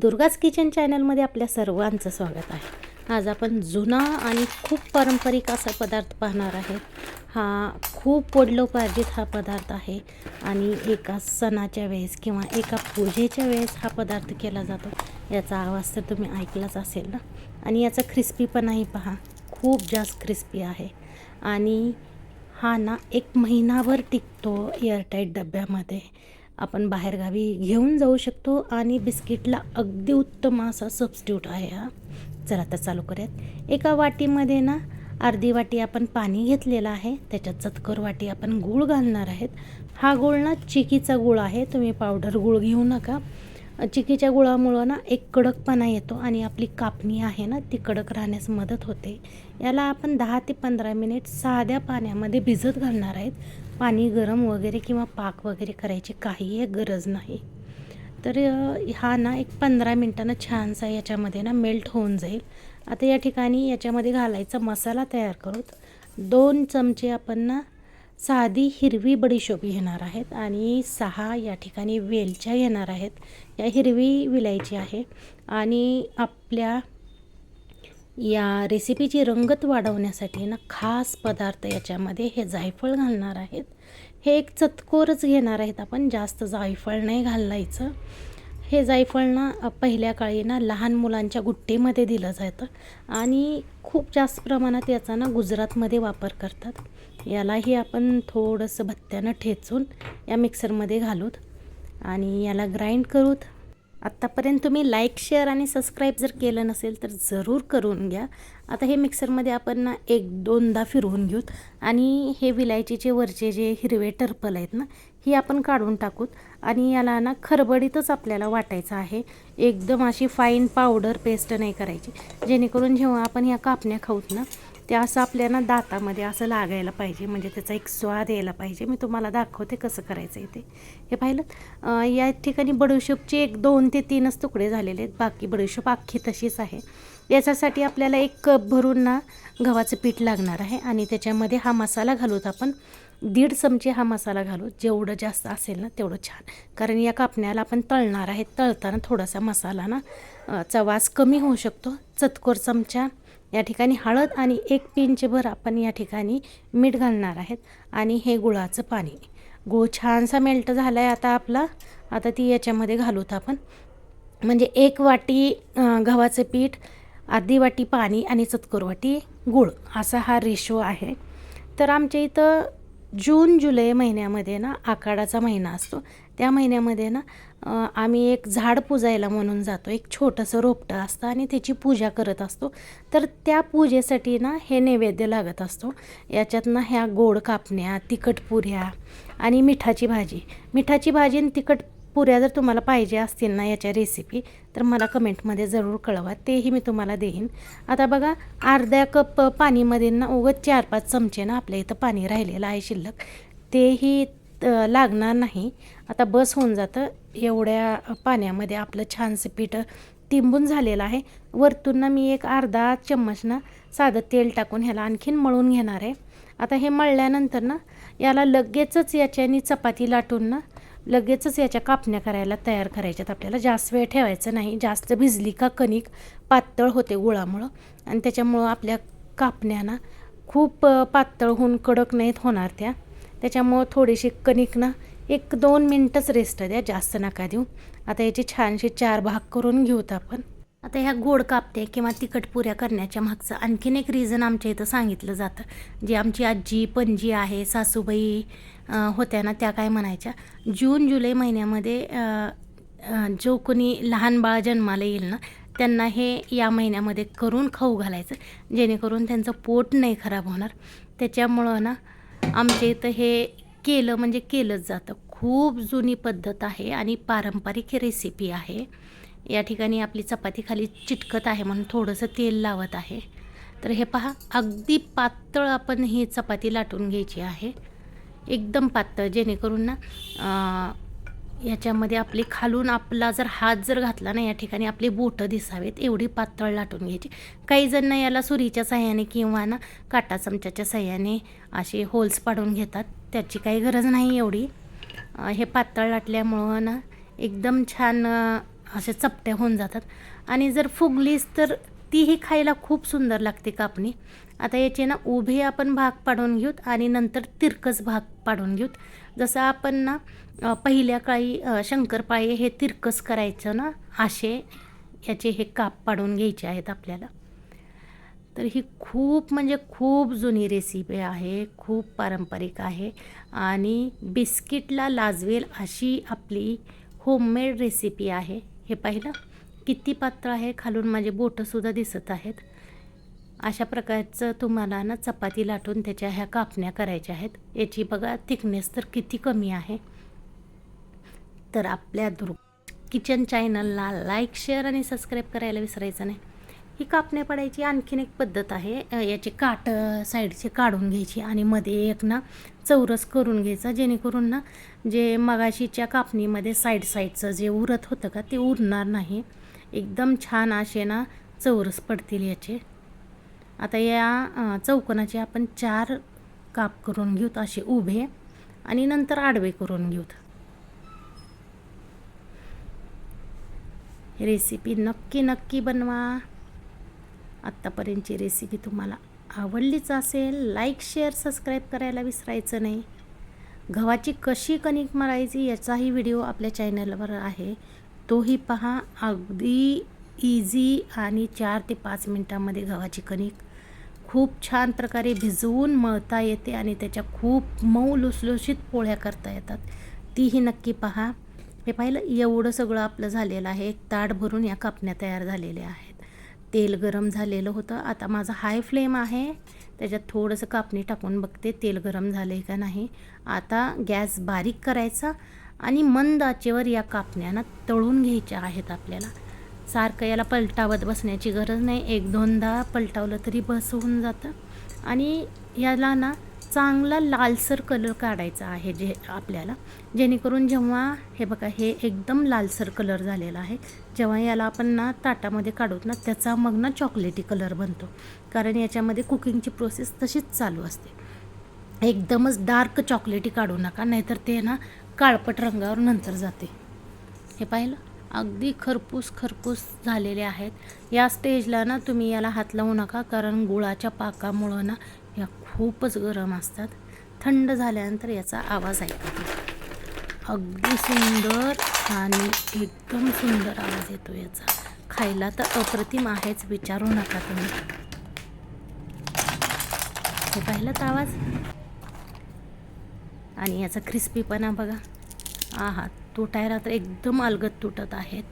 Durga's kitchen चॅनलमध्ये आपल्या सर्वांचं स्वागत आहे. आज आपण जुना आणि खूप पारंपरिक असा पदार्थ पाहणार आहे. हा खूप वडिलोपार्जित हा पदार्थ आहे आणि एका सणाच्या वेळेस किंवा एका पूजेच्या वेळेस हा पदार्थ केला जातो. याचा आवाज तर तुम्ही ऐकलाच असेल ना? आणि याचा क्रिस्पीपणाही पहा. खूप जास्त क्रिस्पी आहे. आणि हा ना एक महिनाभर टिकतो एअरटाईट डब्यामध्ये. आपण बाहेरगावी घेऊन जाऊ शकतो आणि बिस्किटला अगदी उत्तम असा सबस्ट्यूट आहे हा. चला आता चालू करूयात. एका वाटीमध्ये ना अर्धी वाटी आपण पाणी घेतलेलं आहे. त्याच्यात चतकर वाटी आपण गूळ घालणार आहेत. हा गूळ ना चिकीचा गूळ आहे. तुम्ही पावडर गूळ घेऊ नका. चिकीच्या गुळामुळं ना एक कडकपणा येतो आणि आपली कापणी आहे ना ती कडक राहण्यास मदत होते. याला आपण दहा ते पंधरा मिनिट साध्या पाण्यामध्ये भिजत घालणार आहेत. पाणी गरम वगैरे किंवा पाक वगैरे करायची काहीही गरज नाही. तर हा ना एक पंधरा मिनटानं छानसा याच्यामध्ये ना मेल्ट होऊन जाईल. आता या ठिकाणी याच्यामध्ये घालायचा मसाला तयार करूत दोन चमचे आपण ना साधी हिरवी बडीशोप घेणार आहेत आणि सहा या ठिकाणी वेलच्या घेणार आहेत. या हिरवी विलायची आहे आणि आपल्या या रेसिपीची रंगत वाढवण्यासाठी ना खास पदार्थ याच्यामध्ये हे जायफळ घालणार आहेत. हे एक चतकोरच घेणार आहेत आपण जास्त जायफळ नाही घालायचं. हे जायफळ ना पहिल्या काळी ना लहान मुलांच्या गुट्टीमध्ये दिलं जातं आणि खूप जास्त प्रमाणात याचा ना गुजरातमध्ये वापर करतात. यालाही आपण थोडंसं भत्त्यानं ठेचून या मिक्सरमध्ये घालूत आणि याला ग्राइंड करूत. आत्तापर्यंत तुम्ही लाईक शेअर आणि सबस्क्राईब जर केलं नसेल तर जरूर करून घ्या. आता हे मिक्सरमध्ये आपण ना एक दोनदा फिरवून घेऊत. आणि हे विलायचीचे वरचे जे हिरवे टर्पल आहेत ना ही आपण काढून टाकूत आणि याला ना खरबडीतच आपल्याला वाटायचं आहे. एकदम अशी फाईन पावडर पेस्ट नाही करायची. जेणेकरून जेव्हा आपण ह्या कापण्या खाऊत ना ते असं आपल्याला दातामध्ये असं लागायला पाहिजे. म्हणजे त्याचा एक स्वाद यायला पाहिजे. मी तुम्हाला दाखवते कसं करायचं आहे ते. हे पाहिलं? या ठिकाणी बडीशोपचे एक दोन ते तीनच तुकडे झालेले आहेत. बाकी बडीशोप अख्खी तशीच आहे. याच्यासाठी आपल्याला एक कप भरून ना गव्हाचं पीठ लागणार आहे. आणि त्याच्यामध्ये हा मसाला घालूत आपण. दीड चमचे हा मसाला घालू. जेवढं जास्त असेल ना तेवढं छान. कारण या कापण्याला आपण तळणार आहे. तळताना थोडासा मसाला ना चवास चा वास कमी होऊ शकतो. चतकोर चमचा या ठिकाणी हळद आणि एक पिंचभर आपण या ठिकाणी मीठ घालणार आहेत. आणि हे गुळाचं पाणी. गूळ छानसा मेल्ट झाला आहे आता आपला. आता ती याच्यामध्ये घालूत आपण. म्हणजे एक वाटी गव्हाचं पीठ अर्धी वाटी पाणी आणि चतकोर वाटी गूळ. असा हा रेशो आहे. तर आमच्या इथं जून जुलै महिन्यामध्ये ना आखाडाचा महिना असतो. त्या महिन्यामध्ये ना आम्ही एक झाड पूजायला म्हणून जातो. एक छोटंसं रोपटं असतं आणि त्याची पूजा करत असतो. तर त्या पूजेसाठी ना हे नैवेद्य लागत असतो. याच्यात ना ह्या गोड कापण्या तिखट पुऱ्या आणि मिठाची भाजी. मिठाची भाजी आणि तिखट पुऱ्या जर तुम्हाला पाहिजे असतील ना याच्या रेसिपी तर मला कमेंटमध्ये जरूर कळवा. तेही मी तुम्हाला देईन. आता बघा अर्ध्या कप पाणीमध्ये ना उगत चार पाच चमचे ना आपल्या इथं पाणी राहिलेलं आहे शिल्लक. तेही लागणार नाही. आता बस होऊन जातं. एवढ्या पाण्यामध्ये आपलं छानसं पीठ तिंबून झालेलं आहे. वरतून ना मी एक अर्धा चम्मच ना साधं तेल टाकून ह्याला आणखीन मळून घेणार आहे. आता हे मळल्यानंतर ना याला लगेचच याच्याने चपाती लाटून ना लगेचच याच्या कापण्या करायला तयार करायच्यात आपल्याला. जास्त वेळ ठेवायचं नाही. जास्त भिजली का कणिक पातळ होते गुळामुळं. आणि त्याच्यामुळं आपल्या कापण्याना खूप पातळ होऊन कडक नाहीत होणार त्या. त्याच्यामुळं थोडीशी कणिक ना एक दोन मिनटंच रेस्ट द्या. जास्त नका देऊ. आता याचे छानशी चार भाग करून घेऊत आपण. आता ह्या गोड कापते किंवा तिखट पुऱ्या करण्याच्या मागचं आणखीन एक रिझन आमच्या इथं सांगितलं जातं. जे आमची आजी पणजी आहे सासूबाई होत्या ना त्या काय म्हणायच्या जून जुलै महिन्यामध्ये जो कोणी लहान बाळ जन्माला येईल ना त्यांना हे या महिन्यामध्ये करून खाऊ घालायचं जेणेकरून त्यांचं पोट नाही खराब होणार. त्याच्यामुळं ना आमच्या इथं हे केलं म्हणजे केलंच जातं. खूप जुनी पद्धत आहे आणि पारंपरिक रेसिपी आहे. या ठिकाणी आपली चपाती खाली चिटकत आहे म्हणून थोडंसं तेल लावत आहे. तर हे पहा अगदी पातळ आपण ही चपाती लाटून घ्यायची आहे. एकदम पातळ जेणेकरून ना याच्यामध्ये आपले खालून आपला जर हात जर घातला ना या ठिकाणी आपले बोटं दिसावेत एवढी पातळ लाटून घ्यायची. काही जण ना याला सुरीच्या सहाय्याने किंवा ना काटा चमच्याच्या साह्याने असे होल्स पाडून घेतात. त्याची काही गरज नाही एवढी. हे पातळ लाटल्यामुळं ना एकदम छान अशा चपट्या होऊन जातात. आणि जर फुगलीच तर तीही खायला खूप सुंदर लागते कापणी. आता याचे ना उभे आपण भाग पाडून घेऊत आणि नंतर तिरकस भाग पाडून घेऊत. जसं आपण ना पहिल्या काळी शंकरपाळे हे तिरकस करायचं ना असे याचे हे काप पाडून घ्यायचे आहेत आपल्याला. तर ही खूप म्हणजे खूप जुनी रेसिपी आहे खूप पारंपरिक आहे. आणि बिस्किटला लाजवेल अशी आपली होममेड रेसिपी आहे. हे पाहिलं? किती पातळ आहे खालून माझे बोटंसुद्धा दिसत आहेत. अशा प्रकारचं तुम्हाला ना चपाती लाटून त्याच्या ह्या कापण्या करायच्या आहेत. याची बघा थिकनेस तर किती कमी आहे. तर आपल्या दुर्ग किचन चॅनलला लाईक शेअर आणि सबस्क्राईब करायला विसरायचं नाही. ही कापण्या पडायची आणखीन एक पद्धत आहे. याची याचे काट साईडचे काढून घ्यायची आणि मध्ये एक ना चौरस करून घ्यायचा. जेणेकरून ना जे मगाशीच्या कापणीमध्ये साईड साईडचं जे उरत होतं का ते उरणार नाही. एकदम छान असे ना चौरस पडतील याचे. आता या चौकोनाचे आपण चार काप करून घेऊत असे उभे आणि नंतर आडवे करून घेऊत. रेसिपी नक्की नक्की बनवा. आत्तापर्यंतची रेसिपी तुम्हाला आवडलीच असेल लाईक शेअर सबस्क्राईब करायला विसरायचं नाही. गव्हाची कशी कणिक मारायची याचाही व्हिडिओ आपल्या चॅनलवर आहे. तोही पहा अगदी इझी आणि चार ते पाच मिनटामध्ये गव्हाची कणिक खूप छान प्रकारे भिजवून मळता येते आणि त्याच्या खूप मऊ लुसलुशीत पोळ्या करता येतात. तीही नक्की पहा. हे पाहिलं एवढं सगळं आपलं झालेलं आहे. एक ताट भरून या कापण्या तयार झालेल्या आहेत. तेल गरम झालेलं होतं. आता माझा हाय फ्लेम आहे. त्याच्यात थोडंसं कापणी टाकून बघते तेल गरम झालं आहे का नाही. आता गॅस बारीक करायचा आणि मंद आचेवर या कापण्यानं तळून घ्यायच्या आहेत आपल्याला. सारखं याला पलटावत बसण्याची गरज नाही. एक दोनदा पलटावलं तरी बस होऊन जातं. आणि याला ना चांगला लालसर कलर काढायचा आहे जे आपल्याला. जेणेकरून जेव्हा हे बघा हे एकदम लालसर कलर झालेला आहे जेव्हा याला आपण ना ताटामध्ये काढूत ना त्याचा मग ना चॉकलेटी कलर बनतो. कारण याच्यामध्ये कुकिंगची प्रोसेस तशीच चालू असते. एकदमच डार्क चॉकलेटी काढू नका नाहीतर ते ना काळपट रंगावर नंतर जाते. हे पाहिलं? अगदी खरपूस खरपूस झालेले आहेत. या स्टेजला ना तुम्ही याला हात लावू नका कारण गुळाच्या पाकामुळं ना या खूपच गरम असतात. थंड झाल्यानंतर याचा आवाज ऐकतो अगदी सुंदर आणि एकदम सुंदर आवाज येतो याचा. खायला तर अप्रतिम आहेच विचारू नका तुम्ही. हे पाहिलं आवाज? आणि याचा क्रिस्पीपणा बघा. आहात तुटायला तर एकदम अलगद तुटत आहेत.